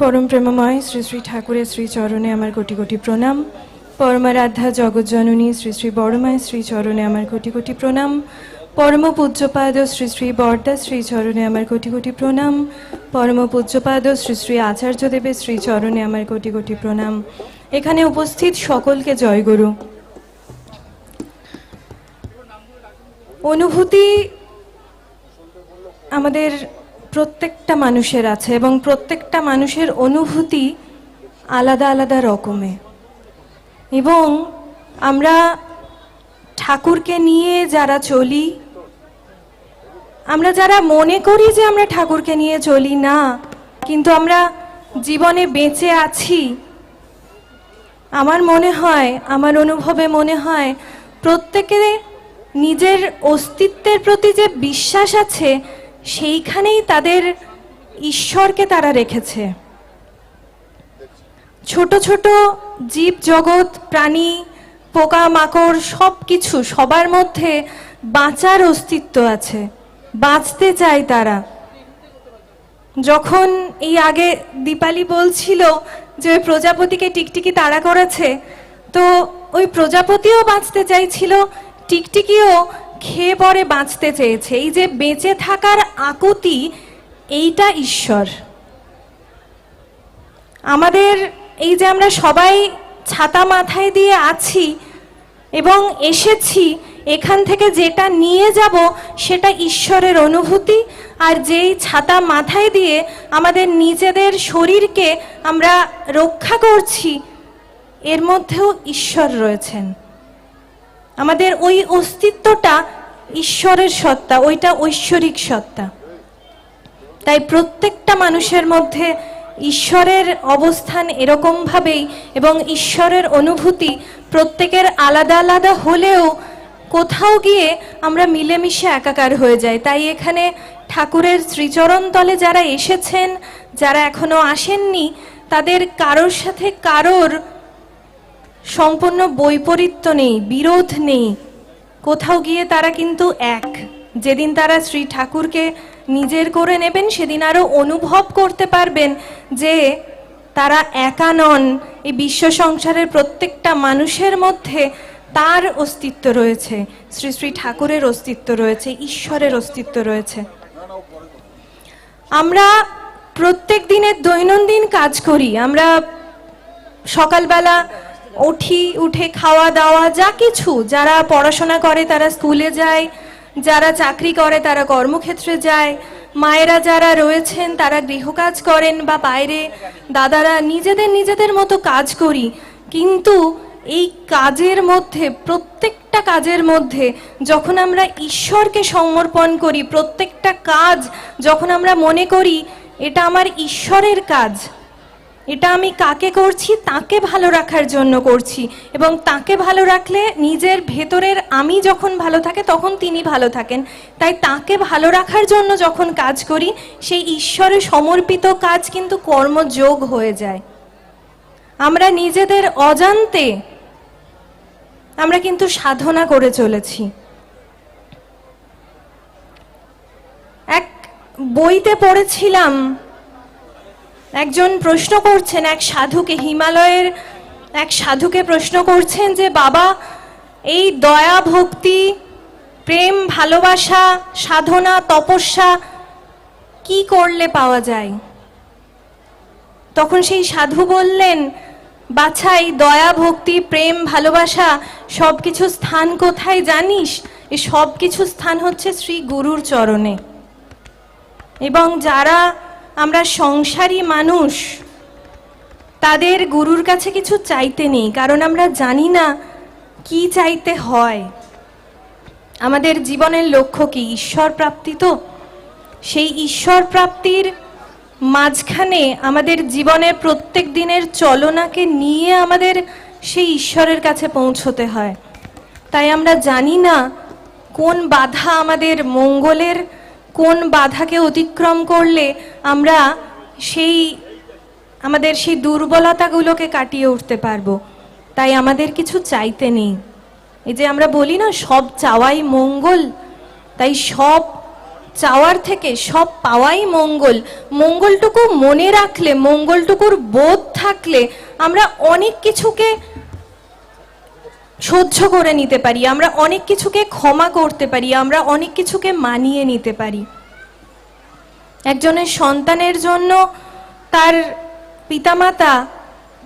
পরম প্রেমময় শ্রী শ্রী ঠাকুরের শ্রী চরণে আমার কোটি কোটি প্রণাম। পরমারাধ্যা জগজ্জননী শ্রী শ্রী বড়মায় শ্রী চরণে আমার কোটি কোটি প্রণাম। পরম পূজ্যপাদ শ্রী শ্রী বর্দা শ্রী চরণে আমার কোটি কোটি প্রণাম। পরম পূজ্যপাদ শ্রী শ্রী আচার্যদেবের শ্রী চরণে আমার কোটি কোটি প্রণাম। এখানে উপস্থিত সকলকে জয়গুরু অনুভূতি আমাদের প্রত্যেকটা মানুষের আছে এবং প্রত্যেকটা মানুষের অনুভূতি আলাদা আলাদা রকমের। এবং আমরা ঠাকুরকে নিয়ে যারা চলি, আমরা যারা মনে করি যে আমরা ঠাকুরকে নিয়ে চলি না, কিন্তু আমরা জীবনে বেঁচে আছি, আমার মনে হয়, আমার অনুভবে মনে হয় প্রত্যেকের নিজের অস্তিত্বের প্রতি যে বিশ্বাস আছে সেইখানেই তাদের ঈশ্বরকে তারা রেখেছে। ছোট ছোট জীব জগৎ, প্রাণী, পোকা, মাকড় সব কিছু সবার মধ্যে বাঁচার অস্তিত্ব আছে। বাঁচতে চায় তারা। যখন এই আগে দীপালি বলছিল যে প্রজাপতিকে টিকটিকি তাড়া করেছে, তো ওই প্রজাপতিও বাঁচতে চাইছিল, টিকটিকিও খেয়ে পরে বাঁচতে চেয়েছে। এই যে বেঁচে থাকার আকুতি, এইটা ঈশ্বর। আমাদের এই যে আমরা সবাই ছাতা মাথায় দিয়ে আছি এবং এসেছি, এখান থেকে যেটা নিয়ে যাব সেটা ঈশ্বরের অনুভূতি, আর যেই ছাতা মাথায় দিয়ে আমাদের নিজেদের শরীরকে আমরা রক্ষা করছি, এর মধ্যেও ঈশ্বর রয়েছেন। আমাদের ওই অস্তিত্বটা ঈশ্বরের সত্তা, ওইটা ঐশ্বরিক সত্তা। তাই প্রত্যেকটা মানুষের মধ্যে ঈশ্বরের অবস্থান এরকমভাবেই এবং ঈশ্বরের অনুভূতি প্রত্যেকের আলাদা আলাদা হলেও কোথাও গিয়ে আমরা মিলেমিশে একাকার হয়ে যাই। তাই এখানে ঠাকুরের শ্রীচরণ তলে যারা এসেছেন, যারা এখনও আসেননি, তাদের কারোর সাথে কারোর সম্পূর্ণ বৈপরীত্য নেই, বিরোধ নেই। কোথাও গিয়ে তারা কিন্তু এক। যেদিন তারা শ্রী ঠাকুরকে নিজের করে নেবেন, সেদিন আরও অনুভব করতে পারবেন যে তারা একা নন। এই বিশ্ব সংসারের প্রত্যেকটা মানুষের মধ্যে তার অস্তিত্ব রয়েছে। শ্রী শ্রী ঠাকুরের অস্তিত্ব রয়েছে, ঈশ্বরের অস্তিত্ব রয়েছে। আমরা প্রত্যেক দিনের দৈনন্দিন কাজ করি। আমরা সকালবেলা উঠি, উঠে খাওয়া দাওয়া, যা কিছু। যারা পড়াশোনা করে, তারা স্কুলে যায়। যারা চাকরি করে, তারা কর্মক্ষেত্রে যায়। মায়েরা যারা রয়েছেন, তারা গৃহকাজ করেন বা বাইরে। দাদারা নিজেদের নিজেদের মতো কাজ করি। কিন্তু এই কাজের মধ্যে, প্রত্যেকটা কাজের মধ্যে, যখন আমরা ঈশ্বরকে সমর্পণ করি, প্রত্যেকটা কাজ যখন আমরা মনে করি, এটা আমার ঈশ্বরের কাজ। এটা আমি কাকে করছি? তাকে ভালো রাখার জন্য করছি। এবং তাকে ভালো রাখলে নিজের ভেতরের আমি যখন ভালো থাকে, তখন তিনি ভালো থাকেন। তাই তাকে ভালো রাখার জন্য যখন কাজ করি, সেই ঈশ্বরে সমর্পিত কাজ কিন্তু কর্মযোগ হয়ে যায়। আমরা নিজেদের অজান্তে আমরা কিন্তু সাধনা করে চলেছি। এক বইতে পড়েছিলাম একজন প্রশ্ন করছেন, এক সাধুকে হিমালয়ের, এক সাধুকে প্রশ্ন করছেন যে, বাবা, এই দয়া, ভক্তি, প্রেম, ভালোবাসা, সাধনা, তপস্যা কি করলে পাওয়া যায়? তখন সেই সাধু বললেন বাছাই দয়া, ভক্তি, প্রেম, ভালোবাসা সব কিছু স্থান কোথায় জানিস? এ সব কিছু স্থান হচ্ছে শ্রী গুরুর চরণে। এবং যারা আমরা সংসারী মানুষ। তাদের গুরুর কাছে কিছু চাইতে নেই, কারণ আমরা জানি না কি চাইতে হয়। আমাদের জীবনের লক্ষ্য কি? ঈশ্বর প্রাপ্তি তো? সেই ঈশ্বর প্রাপ্তির মাঝখানে আমাদের জীবনের প্রত্যেক দিনের চলনাকে নিয়ে আমাদের সেই ঈশ্বরের কাছে পৌঁছতে হয়। তাই আমরা জানি না কোন বাধা আমাদের মঙ্গলের কোন বাধাকে অতিক্রম করলে আমরা সেই, আমাদের সেই দুর্বলতাগুলোকে কাটিয়ে উঠতে পারব? তাই আমাদের কিছু চাইতে নেই। এই যে আমরা বলি না, সব চাওয়াই মঙ্গল, তাই সব চাওয়ার থেকে সব পাওয়াই মঙ্গল। মঙ্গলটুকু মনে রাখলে, মঙ্গলটুকুর বোধ থাকলে আমরা অনেক কিছুকে সহ্য করে নিতে পারি, আমরা অনেক কিছুকে ক্ষমা করতে পারি, আমরা অনেক কিছুকে মানিয়ে নিতে পারি। একজনের সন্তানের জন্য তার পিতামাতা,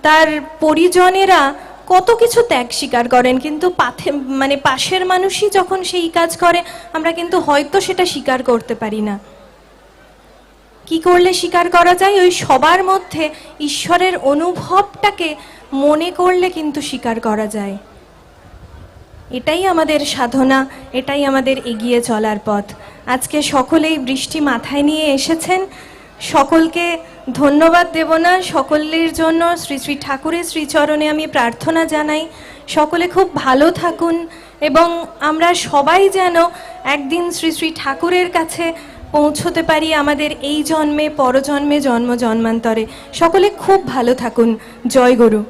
তার পরিজনেরা কত কিছু ত্যাগ স্বীকার করেন, কিন্তু পাথে মানে পাশের মানুষই যখন সেই কাজ করে, আমরা কিন্তু হয়তো সেটা স্বীকার করতে পারি না। কি করলে স্বীকার করা যায়? ওই সবার মধ্যে ঈশ্বরের অনুভবটাকে মনে করলে কিন্তু স্বীকার করা যায়। এটাই আমাদের সাধনা, এটাই আমাদের এগিয়ে চলার পথ। আজকে সকলেই বৃষ্টি মাথায় নিয়ে এসেছেন। সকলকে ধন্যবাদ দেব না। সকলের জন্য শ্রী শ্রী ঠাকুরের শ্রীচরণে আমি প্রার্থনা জানাই। সকলে খুব ভালো থাকুন এবং আমরা সবাই যেন একদিন শ্রী শ্রী ঠাকুরের কাছে পৌঁছতে পারি আমাদের এই জন্মে, পরজন্মে, জন্ম জন্মান্তরে। সকলে খুব ভালো থাকুন। জয় গুরু।